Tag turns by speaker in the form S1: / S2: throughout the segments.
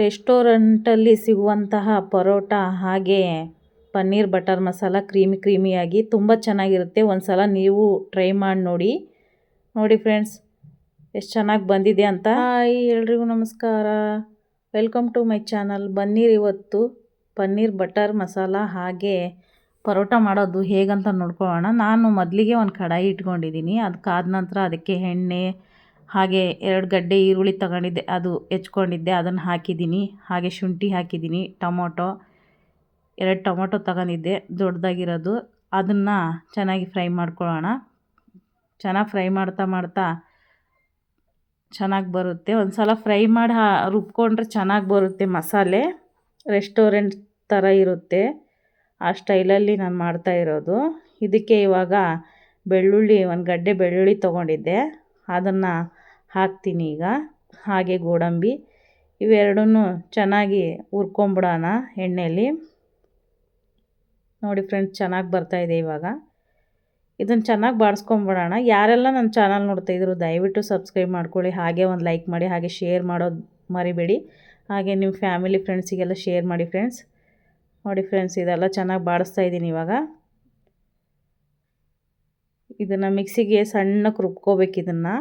S1: ರೆಸ್ಟೋರೆಂಟಲ್ಲಿ ಸಿಗುವಂತಹ ಪರೋಟ ಹಾಗೆ ಪನ್ನೀರ್ ಬಟರ್ ಮಸಾಲ ಕ್ರೀಮಿ ಕ್ರೀಮಿಯಾಗಿ ತುಂಬ ಚೆನ್ನಾಗಿರುತ್ತೆ. ಒಂದು ಸಲ ನೀವು ಟ್ರೈ ಮಾಡಿ ನೋಡಿ. ನೋಡಿ ಫ್ರೆಂಡ್ಸ್, ಎಷ್ಟು ಚೆನ್ನಾಗಿ ಬಂದಿದೆ ಅಂತ. ಹಾಯ್ ಎಲ್ರಿಗೂ ನಮಸ್ಕಾರ. Welcome to my channel. ಬನ್ನೀರ್ ಇವತ್ತು ಪನ್ನೀರ್ ಬಟರ್ ಮಸಾಲ ಹಾಗೆ ಪರೋಟ ಮಾಡೋದು ಹೇಗಂತ ನೋಡ್ಕೊಳ್ಳೋಣ. ನಾನು ಮೊದಲಿಗೆ ಒಂದು ಕಡಾಯಿ ಇಟ್ಕೊಂಡಿದ್ದೀನಿ. ಅದು ಕಾದ ನಂತರ ಅದಕ್ಕೆ ಎಣ್ಣೆ ಹಾಗೆ ಎರಡು ಗಡ್ಡೆ ಈರುಳ್ಳಿ ತಗೊಂಡಿದ್ದೆ, ಅದು ಹೆಚ್ಕೊಂಡಿದ್ದೆ, ಅದನ್ನು ಹಾಕಿದ್ದೀನಿ. ಹಾಗೆ ಶುಂಠಿ ಹಾಕಿದ್ದೀನಿ, ಟೊಮೊಟೊ, ಎರಡು ಟೊಮೊಟೊ ತಗೊಂಡಿದ್ದೆ, ದೊಡ್ಡದಾಗಿರೋದು. ಅದನ್ನು ಚೆನ್ನಾಗಿ ಫ್ರೈ ಮಾಡ್ಕೊಳ್ಳೋಣ. ಚೆನ್ನಾಗಿ ಫ್ರೈ ಮಾಡ್ತಾ ಮಾಡ್ತಾ ಚೆನ್ನಾಗಿ ಬರುತ್ತೆ. ಒಂದು ಸಲ ಫ್ರೈ ಮಾಡಿ, ಹಾ, ರುಬ್ಕೊಂಡ್ರೆ ಚೆನ್ನಾಗಿ ಬರುತ್ತೆ ಮಸಾಲೆ. ರೆಸ್ಟೋರೆಂಟ್ ಥರ ಇರುತ್ತೆ. ಆ ಸ್ಟೈಲಲ್ಲಿ ನಾನು ಮಾಡ್ತಾ ಇರೋದು. ಇದಕ್ಕೆ ಇವಾಗ ಬೆಳ್ಳುಳ್ಳಿ, ಒಂದು ಗಡ್ಡೆ ಬೆಳ್ಳುಳ್ಳಿ ತೊಗೊಂಡಿದ್ದೆ. ಅದನ್ನು ಹಾಕ್ತೀನಿ ಈಗ. ಹಾಗೆ ಗೋಡಂಬಿ ಇವೆರಡನ್ನೂ ಚೆನ್ನಾಗಿ ಹುರ್ಕೊಂಬಿಡೋಣ ಎಣ್ಣೆಯಲ್ಲಿ ನೋಡಿ ಫ್ರೆಂಡ್ಸ್, ಚೆನ್ನಾಗಿ ಬರ್ತಾಯಿದೆ ಇವಾಗ. ಇದನ್ನು ಚೆನ್ನಾಗಿ ಬಾಡಿಸ್ಕೊಂಬಿಡೋಣ. ಯಾರೆಲ್ಲ ನನ್ನ ಚಾನಲ್ ನೋಡ್ತಾಯಿದ್ರು ದಯವಿಟ್ಟು ಸಬ್ಸ್ಕ್ರೈಬ್ ಮಾಡ್ಕೊಳ್ಳಿ. ಹಾಗೆ ಒಂದು ಲೈಕ್ ಮಾಡಿ, ಹಾಗೆ ಶೇರ್ ಮಾಡೋದು ಮರಿಬೇಡಿ. ಹಾಗೆ ನಿಮ್ಮ ಫ್ಯಾಮಿಲಿ, ಫ್ರೆಂಡ್ಸಿಗೆಲ್ಲ ಶೇರ್ ಮಾಡಿ ಫ್ರೆಂಡ್ಸ್. ನೋಡಿ ಫ್ರೆಂಡ್ಸ್, ಇದೆಲ್ಲ ಚೆನ್ನಾಗಿ ಬಾಡಿಸ್ತಾ ಇದ್ದೀನಿ ಇವಾಗ. ಇದನ್ನು ಮಿಕ್ಸಿಗೆ ಸಣ್ಣಕ್ಕೆ ರುಬ್ಕೋಬೇಕು ಇದನ್ನು.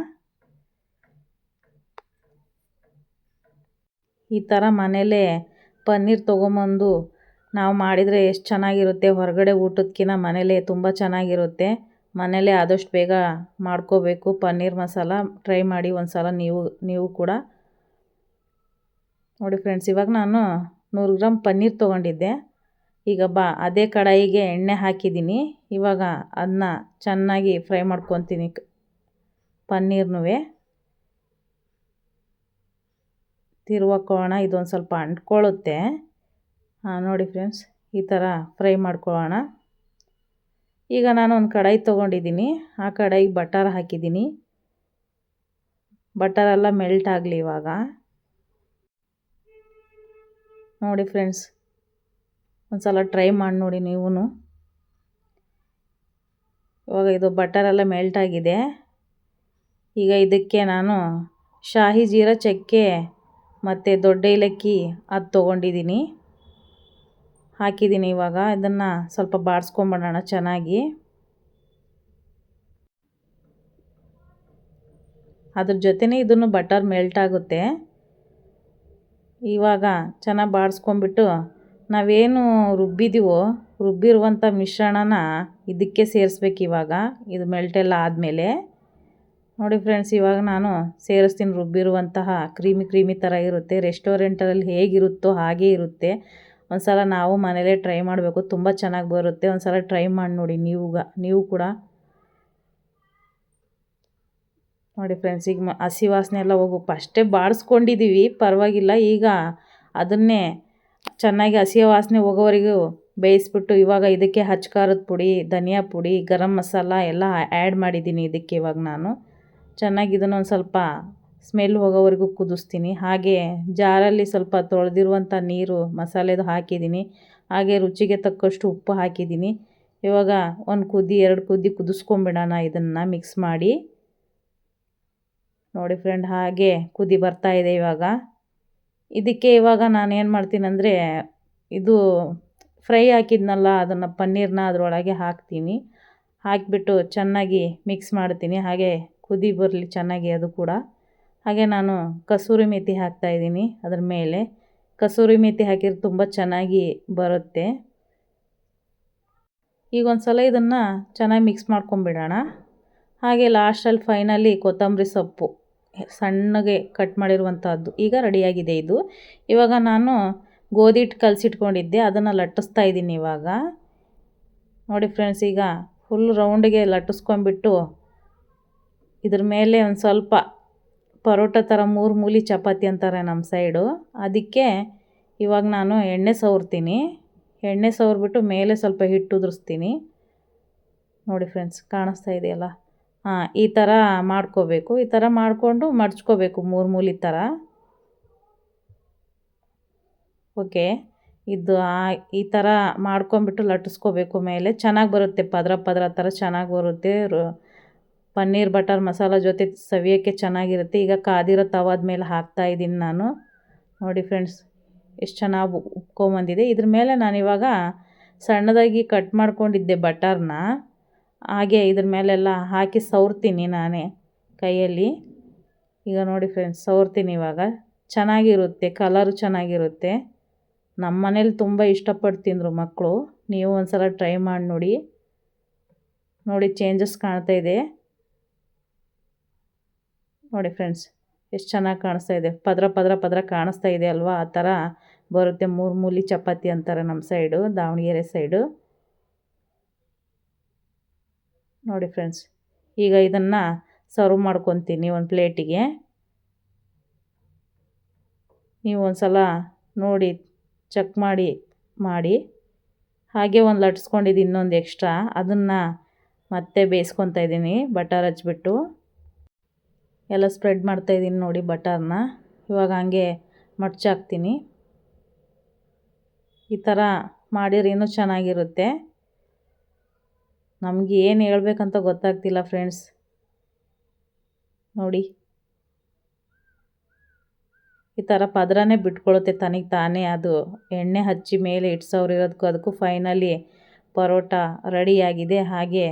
S1: ಈ ಥರ ಮನೆಯಲ್ಲೇ ಪನ್ನೀರ್ ತೊಗೊಂಬಂದು ನಾವು ಮಾಡಿದರೆ ಎಷ್ಟು ಚೆನ್ನಾಗಿರುತ್ತೆ. ಹೊರಗಡೆ ಊಟಕ್ಕಿಂತ ಮನೆಯಲ್ಲೇ ತುಂಬ ಚೆನ್ನಾಗಿರುತ್ತೆ. ಮನೆಯಲ್ಲೇ ಆದಷ್ಟು ಬೇಗ ಮಾಡ್ಕೋಬೇಕು. ಪನ್ನೀರ್ ಮಸಾಲ ಟ್ರೈ ಮಾಡಿ ಒಂದು ಸಲ ನೀವು ನೀವು ಕೂಡ. ನೋಡಿ ಫ್ರೆಂಡ್ಸ್, ಇವಾಗ ನಾನು ನೂರು ಗ್ರಾಮ್ ಪನ್ನೀರ್ ತೊಗೊಂಡಿದ್ದೆ. ಈಗ ಬಾ, ಅದೇ ಕಡಾಯಿಗೆ ಎಣ್ಣೆ ಹಾಕಿದ್ದೀನಿ. ಇವಾಗ ಅದನ್ನ ಚೆನ್ನಾಗಿ ಫ್ರೈ ಮಾಡ್ಕೊತೀನಿ ಪನ್ನೀರ್ನೂ ತಿರುವಾಕೋಣ ಇದೊಂದು ಸ್ವಲ್ಪ ಅಂಟ್ಕೊಳ್ಳುತ್ತೆ. ನೋಡಿ ಫ್ರೆಂಡ್ಸ್ ಈ ಥರ ಫ್ರೈ ಮಾಡ್ಕೊಳ್ಳೋಣ. ಈಗ ನಾನು ಒಂದು ಕಡಾಯಿ ತೊಗೊಂಡಿದ್ದೀನಿ ಆ ಕಡಾಯಿಗೆ ಬಟರ್ ಹಾಕಿದ್ದೀನಿ ಬಟರೆಲ್ಲ ಮೆಲ್ಟ್ ಆಗಲಿ ಇವಾಗ. ನೋಡಿ ಫ್ರೆಂಡ್ಸ್ ಒಂದು ಸಲ ಟ್ರೈ ಮಾಡಿ ನೋಡಿ ನೀವು ಇವಾಗ ಇದು ಬಟರೆಲ್ಲ ಮೆಲ್ಟ್ ಆಗಿದೆ. ಈಗ ಇದಕ್ಕೆ ನಾನು ಶಾಹಿ ಜೀರಾ ಚಕ್ಕೆ ಮತ್ತು ದೊಡ್ಡ ಏಲಕ್ಕಿ ಅದು ತೊಗೊಂಡಿದ್ದೀನಿ ಹಾಕಿದ್ದೀನಿ ಇವಾಗ. ಇದನ್ನು ಸ್ವಲ್ಪ ಬಾಡಿಸ್ಕೊಂಬಿಡೋಣ ಚೆನ್ನಾಗಿ. ಅದ್ರ ಜೊತೆನೇ ಇದನ್ನು ಬಟರ್ ಮೆಲ್ಟ್ ಆಗುತ್ತೆ. ಇವಾಗ ಚೆನ್ನಾಗಿ ಬಾಡಿಸ್ಕೊಂಬಿಟ್ಟು ನಾವೇನು ರುಬ್ಬಿದ್ದೀವೋ ರುಬ್ಬಿರುವಂಥ ಮಿಶ್ರಣನ ಇದಕ್ಕೆ ಸೇರಿಸ್ಬೇಕು ಇವಾಗ. ಇದು ಮೆಲ್ಟೆಲ್ಲ ಆದಮೇಲೆ. ನೋಡಿ ಫ್ರೆಂಡ್ಸ್ ಇವಾಗ ನಾನು ಸೇರಿಸ್ತೀನಿ ರುಬ್ಬಿರುವಂತಹ ಕ್ರೀಮಿ ಕ್ರೀಮಿ ಥರ ಇರುತ್ತೆ. ರೆಸ್ಟೋರೆಂಟಲ್ಲಿ ಹೇಗಿರುತ್ತೋ ಹಾಗೇ ಇರುತ್ತೆ. ಒಂದು ಸಲ ನಾವು ಮನೇಲೇ ಟ್ರೈ ಮಾಡಬೇಕು. ತುಂಬ ಚೆನ್ನಾಗಿ ಬರುತ್ತೆ. ಒಂದು ಸಲ ಟ್ರೈ ಮಾಡಿ ನೋಡಿ ನೀವು ನೀವು ಕೂಡ. ನೋಡಿ ಫ್ರೆಂಡ್ಸ್ ಈಗ ಹಸಿ ವಾಸನೆ ಎಲ್ಲ ಹೋಗು ಫಸ್ಟೇ ಬಾಡಿಸ್ಕೊಂಡಿದ್ದೀವಿ ಪರವಾಗಿಲ್ಲ, ಈಗ ಅದನ್ನೇ ಚೆನ್ನಾಗಿ ಹಸಿ ವಾಸನೆ ಹೋಗೋವರೆಗೂ ಬೇಯಿಸ್ಬಿಟ್ಟು ಇವಾಗ ಇದಕ್ಕೆ ಹಚ್ಕಾರದ ಪುಡಿ, ಧನಿಯಾ ಪುಡಿ, ಗರಂ ಮಸಾಲ ಎಲ್ಲ ಆ್ಯಡ್ ಮಾಡಿದ್ದೀನಿ ಇದಕ್ಕೆ ಇವಾಗ ನಾನು. ಚೆನ್ನಾಗಿ ಇದನ್ನು ಒಂದು ಸ್ವಲ್ಪ ಸ್ಮೆಲ್ ಹೋಗೋವರೆಗೂ ಕುದಿಸ್ತೀನಿ. ಹಾಗೆ ಜಾರಲ್ಲಿ ಸ್ವಲ್ಪ ತೊಳೆದಿರುವಂಥ ನೀರು ಮಸಾಲೆದು ಹಾಕಿದ್ದೀನಿ. ಹಾಗೆ ರುಚಿಗೆ ತಕ್ಕಷ್ಟು ಉಪ್ಪು ಹಾಕಿದ್ದೀನಿ. ಇವಾಗ ಒಂದು ಕುದಿ, ಎರಡು ಕುದಿ ಕುದಿಸ್ಕೊಂಬಿಡೋಣ ಇದನ್ನು ಮಿಕ್ಸ್ ಮಾಡಿ. ನೋಡಿ ಫ್ರೆಂಡ್ ಹಾಗೆ ಕುದಿ ಬರ್ತಾ ಇದೆ ಇವಾಗ. ಇದಕ್ಕೆ ಇವಾಗ ನಾನು ಏನು ಮಾಡ್ತೀನಂದರೆ ಇದು ಫ್ರೈ ಹಾಕಿದ್ನಲ್ಲ ಅದನ್ನು ಪನ್ನೀರನ್ನ ಅದರೊಳಗೆ ಹಾಕ್ತೀನಿ. ಹಾಕಿಬಿಟ್ಟು ಚೆನ್ನಾಗಿ ಮಿಕ್ಸ್ ಮಾಡ್ತೀನಿ. ಹಾಗೆ ಕುದಿ ಬರಲಿ ಚೆನ್ನಾಗಿ ಅದು ಕೂಡ. ಹಾಗೆ ನಾನು ಕಸೂರಿ ಮೇಥಿ ಹಾಕ್ತಾಯಿದ್ದೀನಿ ಅದ್ರ ಮೇಲೆ. ಕಸೂರಿ ಮೇಥಿ ಹಾಕಿದ್ರೆ ತುಂಬ ಚೆನ್ನಾಗಿ ಬರುತ್ತೆ. ಈಗ ಒಂದು ಸಲ ಇದನ್ನು ಚೆನ್ನಾಗಿ ಮಿಕ್ಸ್ ಮಾಡ್ಕೊಂಬಿಡೋಣ ಹಾಗೆ ಲಾಸ್ಟಲ್ಲಿ ಫೈನಲಿ ಕೊತ್ತಂಬರಿ ಸೊಪ್ಪು. ಸಣ್ಣಗೆ ಕಟ್ ಮಾಡಿರುವಂಥದ್ದು ಈಗ ರೆಡಿಯಾಗಿದೆ ಇದು. ಇವಾಗ ನಾನು ಗೋಧಿ ಹಿಟ್ಟು ಕಲಸಿಟ್ಕೊಂಡಿದ್ದೆ, ಅದನ್ನು ಲಟ್ಟಿಸ್ತಾ ಇದ್ದೀನಿ ಇವಾಗ. ನೋಡಿ ಫ್ರೆಂಡ್ಸ್ ಈಗ ಫುಲ್ ರೌಂಡಿಗೆ ಲಟ್ಟಿಸ್ಕೊಂಬಿಟ್ಟು ಇದ್ರ ಮೇಲೆ ಒಂದು ಸ್ವಲ್ಪ ಪರೋಟ ಥರ ಮೂರು ಮೂಲಿ ಚಪಾತಿ ಅಂತಾರೆ ನಮ್ಮ ಸೈಡು ಅದಕ್ಕೆ ಇವಾಗ ನಾನು ಎಣ್ಣೆ ಸವರ್ತೀನಿ. ಎಣ್ಣೆ ಸವರ್ಬಿಟ್ಟು ಮೇಲೆ ಸ್ವಲ್ಪ ಹಿಟ್ಟು ಉದುರಿಸ್ತೀನಿ. ನೋಡಿ ಫ್ರೆಂಡ್ಸ್ ಕಾಣಿಸ್ತಾ ಇದೆಯಲ್ಲ? ಹಾಂ, ಈ ಥರ ಮಾಡ್ಕೋಬೇಕು. ಈ ಥರ ಮಾಡಿಕೊಂಡು ಮಡ್ಚ್ಕೋಬೇಕು ಮೂರು ಮೂಲಿ ಥರ ಓಕೆ, ಇದು ಈ ಥರ ಮಾಡ್ಕೊಂಬಿಟ್ಟು ಲಟ್ಟಿಸ್ಕೋಬೇಕು ಮೇಲೆ. ಚೆನ್ನಾಗಿ ಬರುತ್ತೆ ಪದರ ಪದರ ಥರ ಚೆನ್ನಾಗಿ ಬರುತ್ತೆ. ಪನ್ನೀರ್ ಬಟರ್ ಮಸಾಲ ಜೊತೆ ಸವಿಯೋಕ್ಕೆ ಚೆನ್ನಾಗಿರುತ್ತೆ. ಈಗ ಕಾದಿರೋ ತವಾದ ಮೇಲೆ ಹಾಕ್ತಾಯಿದ್ದೀನಿ ನಾನು. ನೋಡಿ ಫ್ರೆಂಡ್ಸ್, ಎಷ್ಟು ಚೆನ್ನಾಗಿ ಉಪ್ಕೊಂಬಂದಿದೆ. ಇದ್ರ ಮೇಲೆ ನಾನಿವಾಗ ಸಣ್ಣದಾಗಿ ಕಟ್ ಮಾಡ್ಕೊಂಡಿದ್ದೆ ಬಟರ್ನ. ಹಾಗೆ ಇದ್ರ ಮೇಲೆಲ್ಲ ಹಾಕಿ ಸವರ್ತೀನಿ ನಾನೇ ಕೈಯಲ್ಲಿ. ಈಗ ನೋಡಿ ಫ್ರೆಂಡ್ಸ್, ಸವರ್ತೀನಿ ಇವಾಗ. ಚೆನ್ನಾಗಿರುತ್ತೆ, ಕಲರು ಚೆನ್ನಾಗಿರುತ್ತೆ. ನಮ್ಮ ಮನೇಲಿ ತುಂಬ ಇಷ್ಟಪಟ್ಟು ತಿಂದರು ಮಕ್ಕಳು ನೀವು ಒಂದು ಸಲ ಟ್ರೈ ಮಾಡಿ ನೋಡಿ. ನೋಡಿ, ಚೇಂಜಸ್ ಕಾಣ್ತಾ ಇದೆ. ನೋಡಿ ಫ್ರೆಂಡ್ಸ್, ಎಷ್ಟು ಚೆನ್ನಾಗಿ ಕಾಣಿಸ್ತಾ ಇದೆ. ಪದ್ರ ಪದ್ರ ಪದ್ರ ಕಾಣಿಸ್ತಾ ಇದೆ ಅಲ್ವಾ? ಆ ಥರ ಬರುತ್ತೆ. ಮೂರು ಮೂಲಿ ಚಪಾತಿ ಅಂತಾರೆ ನಮ್ಮ ಸೈಡು, ದಾವಣಗೆರೆ ಸೈಡು. ನೋಡಿ ಫ್ರೆಂಡ್ಸ್, ಈಗ ಇದನ್ನು ಸರ್ವ್ ಮಾಡ್ಕೊತೀನಿ ಒಂದು ಪ್ಲೇಟಿಗೆ. ನೀವು ಒಂದು ಸಲ ನೋಡಿ, ಚೆಕ್ ಮಾಡಿ ಮಾಡಿ. ಹಾಗೆ ಒಂದು ಲಟ್ಸ್ಕೊಂಡಿದ್ದು ಇನ್ನೊಂದು ಎಕ್ಸ್ಟ್ರಾ. ಅದನ್ನು ಮತ್ತೆ ಬೇಯಿಸ್ಕೊತಾ ಇದ್ದೀನಿ ಬಟರ್ ಹಚ್ಬಿಟ್ಟು. ಎಲ್ಲ ಸ್ಪ್ರೆಡ್ ಮಾಡ್ತಾಯಿದ್ದೀನಿ ನೋಡಿ ಬಟರ್ನ. ಇವಾಗ ಹಂಗೆ ಮಡ್ಚಾಕ್ತೀನಿ ಈ ಥರ ಮಾಡಿದ್ರೆ ಇನ್ನೂ ಚೆನ್ನಾಗಿರುತ್ತೆ. ನಮಗೆ ಏನು ಹೇಳ್ಬೇಕಂತ ಗೊತ್ತಾಗ್ತಿಲ್ಲ ಫ್ರೆಂಡ್ಸ್ ನೋಡಿ. ಈ ಥರ ಪದರನೇ ಬಿಟ್ಕೊಳುತ್ತೆ ತನಗೆ ತಾನೇ ಅದು. ಎಣ್ಣೆ ಹಚ್ಚಿ ಮೇಲೆ ಇಟ್ಸೋರು ಇರೋದಕ್ಕೂ ಅದಕ್ಕೂ ಫೈನಲಿ ಪರೋಟ ರೆಡಿಯಾಗಿದೆ ಹಾಗೆ